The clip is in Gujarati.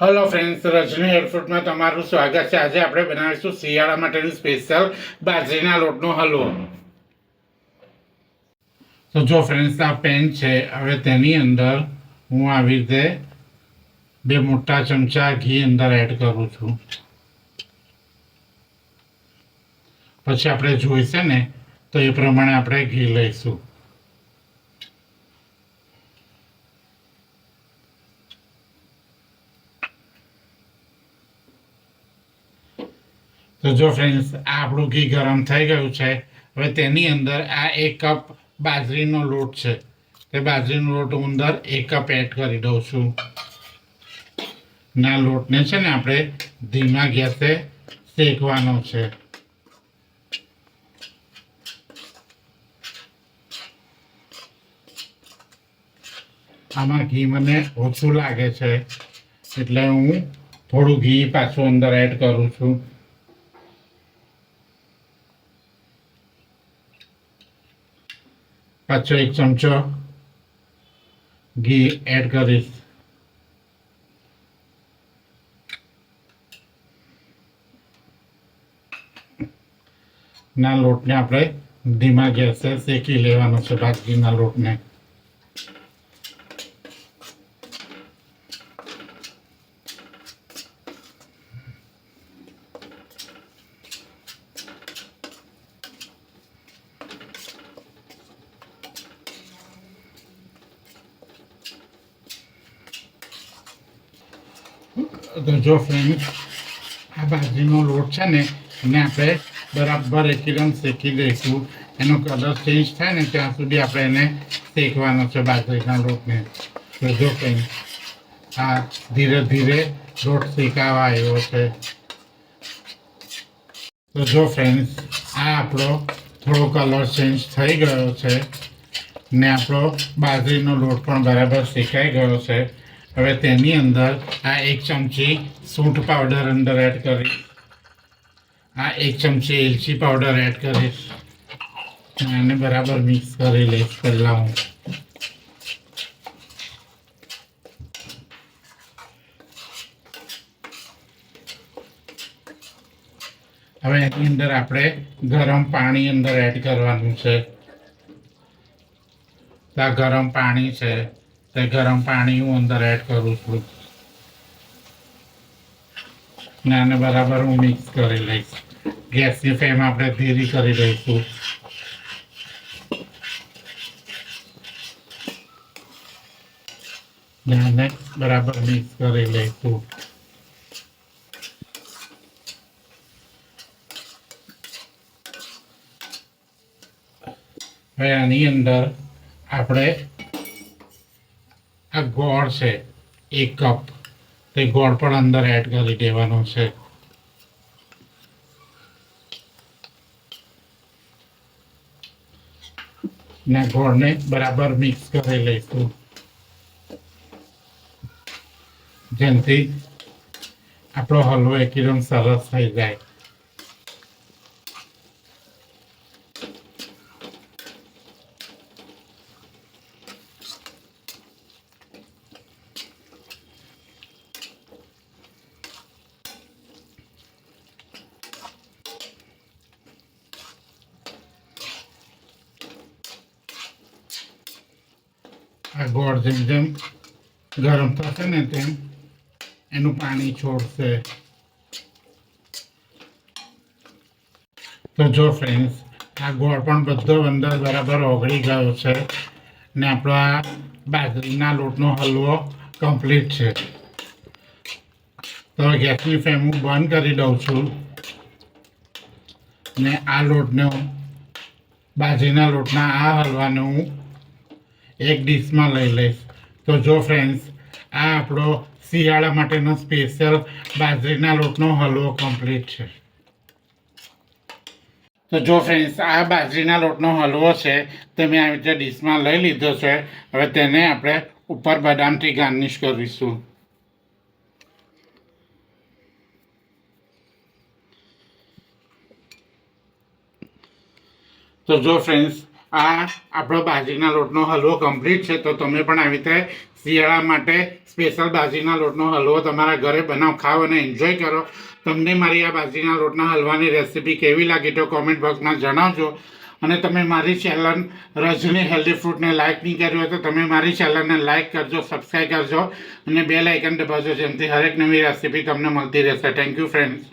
હલો ફ્રેન્ડ્સ રજની એરફૂટમાં તમારું સ્વાગત છે. આજે આપણે બનાવીશું શિયાળા માટેનું સ્પેશિયલ બાજરીના લોટનો હલવો. તો જો ફ્રેન્ડ્સ આ પેન છે. હવે તેની અંદર હું આવી રીતે બે મોટા ચમચા ઘી અંદર એડ કરું છું. પછી આપણે જોઈશે ને, તો એ પ્રમાણે આપણે ઘી લઈશું. તો જો ફ્રેન્ડ્સ આપણું ઘી ગરમ થઈ ગયું છે, હવે તેની અંદર આ એક કપ બાજરીનો લોટ છે. તે બાજરીનો લોટ હું અંદર એક કપ એડ કરી દઉં છું. ના લોટને છે ને આપણે ધીમા ગેસે શેકવાનો છે. આમાં ઘી મને ઓછું લાગે છે, એટલે હું થોડું ઘી પાછું અંદર એડ કરું છું. પાછો એક ચમચો ઘી એડ કરીશ. ના લોટને આપણે ધીમા ગેસે શેકી લેવાનો છે બાજરીના લોટને. તો જો ફ્રેન્ડ આ બાજરીનો લોટ છે ને, એને આપણે બરાબર એકદમ શેકી દઈશું. એનો કલર ચેન્જ થાય ને, ત્યાં સુધી આપણે એને શેકવાનો છે બાજરીના લોટને. તો જો ફ્રેન્ડ આ ધીરે ધીરે લોટ શેકાવા આવ્યો છે. તો જો ફ્રેન્ડ આ આપણો થોડો કલર ચેન્જ થઈ ગયો છે ને આપણો બાજરીનો લોટ પણ બરાબર શેકાઈ ગયો છે. હવે તેની અંદર આ એક ચમચી સૂંઠ પાવડર અંદર એડ કરીશ આ એક ચમચી એલચી પાવડર એડ કરીશ અને બરાબર મિક્સ કરી લઈશ પહેલાં હું. હવે એની અંદર આપણે ગરમ પાણી અંદર એડ કરવાનું છે. આ ગરમ પાણી છે. તે ગરમ પાણી હું અંદર એડ કરું છું. ને આને બરાબર હું મિક્સ કરી લઈશ. ગેસની ફ્લેમ આપણે ધીરી કરી લઈશું. ને બરાબર મિક્સ કરી લઈશું. હવે આની અંદર આપણે આ ગોળ છે, એક કપ. તે ગોળ પણ અંદર એડ કરી દેવાનો છે. ને ગોળને બરાબર મિક્સ કરી લઈશું. જેનાથી આપણો હલવો એકદમ સરસ થઈ જાય. આ ગોળ જેમ જેમ ગરમ થશે ને તેમ એનું પાણી છોડશે. તો જો ફ્રેન્ડ્સ આ ગોળ પણ બધો અંદર બરાબર ઓગળી ગયો છે ને આપણો આ બાજરીના લોટનો હલવો કમ્પ્લીટ છે. તો ગેસની ફ્લેમ હું બંધ કરી દઉં છું ને આ લોટને બાજરીના લોટના આ હલવાને હું એક ડીશમાં લઈ લઈશ. તો જો ફ્રેન્ડ્સ આ આપણો શિયાળા માટેનો સ્પેશિયલ બાજરીના લોટનો હલવો કમ્પ્લીટ છે. તો જો ફ્રેન્ડ્સ આ બાજરીના લોટનો હલવો છે તે મેં આવી રીતે ડીશમાં લઈ લીધો છે, હવે તેને આપણે ઉપર બદામથી ગાર્નિશ કરીશું. તો જો ફ્રેન્ડ્સ આ આપણો બાજરીના લોટનો હલવો કમ્પ્લીટ છે, તો તમે પણ આવી રીતે શિયાળા માટે સ્પેશિયલ બાજરીના લોટનો હલવો તમારા ઘરે બનાવ ખાઓ અને એન્જોય કરો. તમને મારી આ બાજરીના લોટના હલવાની રેસીપી કેવી લાગી તો કોમેન્ટ બોક્સમાં જણાવજો. અને તમે મારી ચેનલ રજની હેલ્ધી ફ્રૂટને લાઇક નહીં કર્યું હોય તો તમે મારી ચેનલને લાઇક કરજો સબસ્ક્રાઈબ કરજો અને બે લાઇકન દબાવજો જેમથી હરેક નવી રેસીપી તમને મળતી રહેશે. Thank you friends